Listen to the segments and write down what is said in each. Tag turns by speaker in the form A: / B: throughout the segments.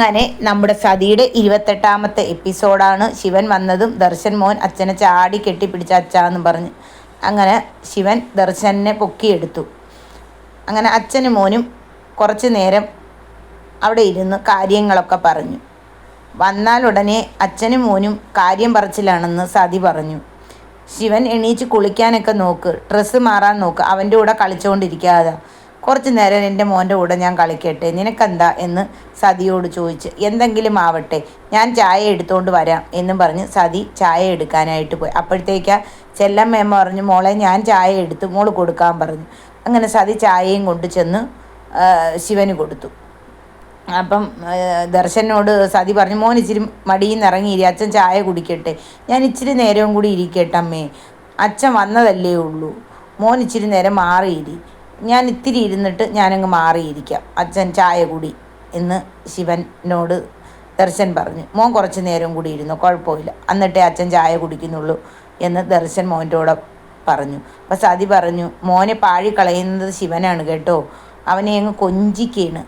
A: അങ്ങനെ നമ്മുടെ സതിയുടെ ഇരുപത്തെട്ടാമത്തെ എപ്പിസോഡാണ് ശിവൻ വന്നതും ദർശൻ മോൻ അച്ഛനെ ചാടി കെട്ടിപ്പിടിച്ച അച്ഛാന്ന് പറഞ്ഞ്. അങ്ങനെ ശിവൻ ദർശനെ പൊക്കിയെടുത്തു. അങ്ങനെ അച്ഛനും മോനും കുറച്ച് നേരം അവിടെ ഇരുന്ന് കാര്യങ്ങളൊക്കെ പറഞ്ഞു. വന്നാൽ ഉടനെ അച്ഛനും മോനും കാര്യം പറച്ചിലാണെന്ന് സതി പറഞ്ഞു. ശിവൻ എണീച്ച് കുളിക്കാനൊക്കെ നോക്ക് ഡ്രസ്സ് മാറാൻ നോക്ക് അവന്റെ കൂടെ കളിച്ചുകൊണ്ടിരിക്കാതെ കുറച്ച് നേരം എന്റെ മോന്റെ കൂടെ ഞാൻ കളിക്കട്ടെ നിനക്കെന്താ എന്ന് സതിയോട് ചോദിച്ച് എന്തെങ്കിലും ആവട്ടെ ഞാൻ ചായ എടുത്തുകൊണ്ട് വരാം എന്നും പറഞ്ഞ് സതി ചായ എടുക്കാനായിട്ട് പോയി. അപ്പോഴത്തേക്കാ ചെല്ലമ്മയമ്മ പറഞ്ഞു മോളെ ഞാൻ ചായ എടുത്ത് മോൾ കൊടുക്കാൻ പറഞ്ഞു. അങ്ങനെ സതി ചായയും കൊണ്ട് ചെന്ന് ശിവന് കൊടുത്തു. അപ്പം ദർശനോട് സതി പറഞ്ഞു മോൻ ഇച്ചിരി മടിയിൽ നിന്ന് ഇറങ്ങിയിരി അച്ഛൻ ചായ കുടിക്കട്ടെ ഞാൻ ഇച്ചിരി നേരവും കൂടി ഇരിക്കട്ടെ അമ്മേ അച്ഛൻ വന്നതല്ലേ ഉള്ളൂ മോൻ ഇച്ചിരി നേരം മാറിയിരി. ഞാൻ ഇത്തിരി ഇരുന്നിട്ട് ഞാനങ്ങ് മാറിയിരിക്കാം. അച്ഛൻ ചായ കൂടി എന്ന് ശിവനോട് ദർശൻ പറഞ്ഞു. മോൻ കുറച്ച് നേരം കൂടി ഇരുന്നു. കുഴപ്പമില്ല. എന്നിട്ടേ അച്ഛൻ ചായ കുടിക്കുന്നുള്ളൂ എന്ന് ദർശൻ മോന്റെ കൂടെ പറഞ്ഞു. അപ്പം സതി പറഞ്ഞു മോനെ പാഴി കളയുന്നത് ശിവനാണ് കേട്ടോ. അവനെ അങ്ങ് കൊഞ്ചിക്കാണ്.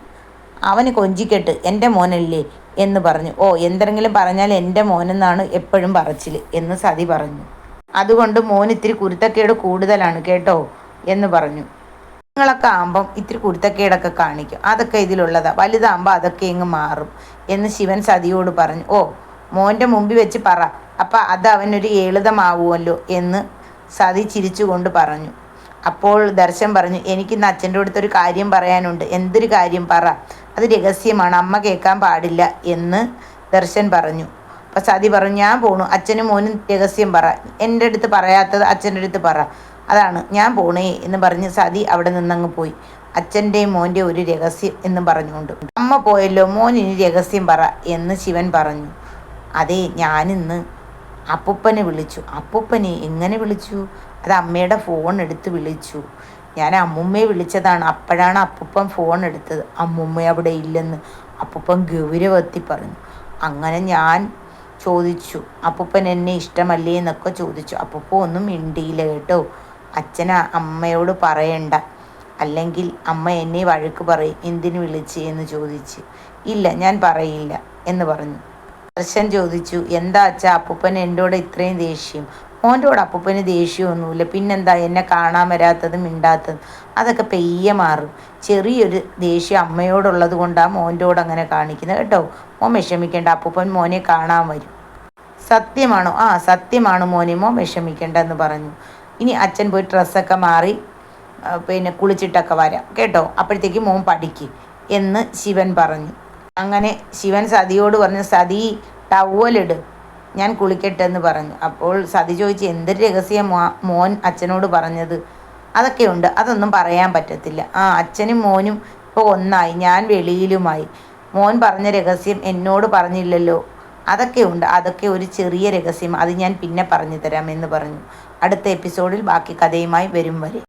A: അവന് കൊഞ്ചിക്കെട്ട്. എന്റെ മോനല്ലേ? എന്ന് പറഞ്ഞു. ഓ എന്തെങ്കിലും പറഞ്ഞാൽ എന്റെ മോനെന്നാണ് എപ്പോഴും പറച്ചിൽ എന്ന് സതി പറഞ്ഞു. അതുകൊണ്ട് മോൻ ഇത്തിരി കുരുത്തക്കേട് കൂടുതലാണ് കേട്ടോ എന്ന് പറഞ്ഞു. നിങ്ങളൊക്കെ ആകുമ്പം ഇത്തിരി കുരുത്തക്കേടൊക്കെ കാണിക്കും. അതൊക്കെ ഇതിലുള്ളതാ. വലുതാകുമ്പോൾ അതൊക്കെ ഇങ്ങ് മാറും എന്ന് ശിവൻ സതിയോട് പറഞ്ഞു. ഓ മോന്റെ മുമ്പിൽ വെച്ച് പറ. അപ്പം അത് അവനൊരു ഏളിതമാവുമല്ലോ എന്ന് സതി ചിരിച്ചുകൊണ്ട് പറഞ്ഞു. അപ്പോൾ ദർശൻ പറഞ്ഞു എനിക്കിന്ന് അച്ഛന്റെ അടുത്തൊരു കാര്യം പറയാനുണ്ട്. എന്തൊരു കാര്യം പറ. അത് രഹസ്യമാണ്. അമ്മ കേൾക്കാൻ പാടില്ല എന്ന് ദർശൻ പറഞ്ഞു. അപ്പം സതി പറഞ്ഞു ഞാൻ പോണു. അച്ഛനും മോനും രഹസ്യം പറ. എന്റെ അടുത്ത് പറയാത്തത് അച്ഛന്റെ അടുത്ത് പറ. അതാണ് ഞാൻ പോണേ എന്ന് പറഞ്ഞ് സതി അവിടെ നിന്നങ്ങ് പോയി. അച്ഛന്റെയും മോന്റെയും ഒരു രഹസ്യം എന്ന് പറഞ്ഞുകൊണ്ട്. അമ്മ പോയല്ലോ മോൻ ഇനി രഹസ്യം പറ എന്ന് ശിവൻ പറഞ്ഞു. അതെ ഞാനിന്ന് അപ്പൂപ്പനെ വിളിച്ചു. അപ്പൂപ്പനെ എങ്ങനെ വിളിച്ചു? അത് അമ്മയുടെ ഫോൺ എടുത്ത് വിളിച്ചു. ഞാൻ അമ്മുമ്മയെ വിളിച്ചതാണ്. അപ്പോഴാണ് അപ്പൂപ്പൻ ഫോൺ എടുത്തത്. അമ്മുമ്മ അവിടെ ഇല്ലെന്ന് അപ്പൂപ്പൻ ഗൗരവത്തി പറഞ്ഞു. അങ്ങനെ ഞാൻ ചോദിച്ചു അപ്പൂപ്പൻ എന്നെ ഇഷ്ടമല്ലേ എന്നൊക്കെ ചോദിച്ചു. അപ്പൂപ്പ ഒന്നും മിണ്ടിയില്ല കേട്ടോ. അച്ഛന അമ്മയോട് പറയണ്ട. അല്ലെങ്കിൽ അമ്മ എന്നെ വഴക്ക് പറയും എന്തിനു വിളിച്ച്? എന്ന് ചോദിച്ചു. ഇല്ല ഞാൻ പറയില്ല എന്ന് പറഞ്ഞു. ദർശൻ ചോദിച്ചു എന്താ അച്ഛ അപ്പൂപ്പൻ കൂടെ ഇത്രയും ദേഷ്യം? മോന്റെ കൂടെ അപ്പൂപ്പന് ദേഷ്യമൊന്നുമില്ല പിന്നെന്താ എന്നെ കാണാൻ വരാത്തതും മിണ്ടാത്തതും? അതൊക്കെ പെയ്യെ മാറും. ചെറിയൊരു ദേഷ്യം അമ്മയോടുള്ളത് കൊണ്ടാണ് മോന്റെ കൂടെ അങ്ങനെ കാണിക്കുന്നത് കേട്ടോ. മോൻ വിഷമിക്കേണ്ട അപ്പൂപ്പൻ മോനെ കാണാൻ വരും. സത്യമാണോ? ആ സത്യമാണ് മോനെ മോൻ വിഷമിക്കേണ്ടെന്ന് പറഞ്ഞു. ഇനി അച്ഛൻ പോയി ഡ്രസ്സൊക്കെ മാറി പിന്നെ കുളിച്ചിട്ടൊക്കെ വരാം. കേട്ടോ? അപ്പോഴത്തേക്ക് മോൻ പഠിക്ക് എന്ന് ശിവൻ പറഞ്ഞു. അങ്ങനെ ശിവൻ സതിയോട് പറഞ്ഞു സതി ടവലിട് ഞാൻ കുളിക്കട്ടെ എന്ന് പറഞ്ഞു. അപ്പോൾ സതി ചോദിച്ചു എന്തൊരു രഹസ്യം മോൻ അച്ഛനോട് പറഞ്ഞത്? അതൊക്കെയുണ്ട്. അതൊന്നും പറയാൻ പറ്റത്തില്ല. ആ അച്ഛനും മോനും ഇപ്പോൾ ഒന്നായി. ഞാൻ വെളിയിലുമായി. മോൻ പറഞ്ഞ രഹസ്യം എന്നോട് പറഞ്ഞില്ലല്ലോ. അതൊക്കെയുണ്ട് അതൊക്കെ ഒരു ചെറിയ രഹസ്യം. അത് ഞാൻ പിന്നെ പറഞ്ഞു തരാം എന്ന് പറഞ്ഞു. അടുത്ത എപ്പിസോഡിൽ ബാക്കി കഥയുമായി വരും വരെ.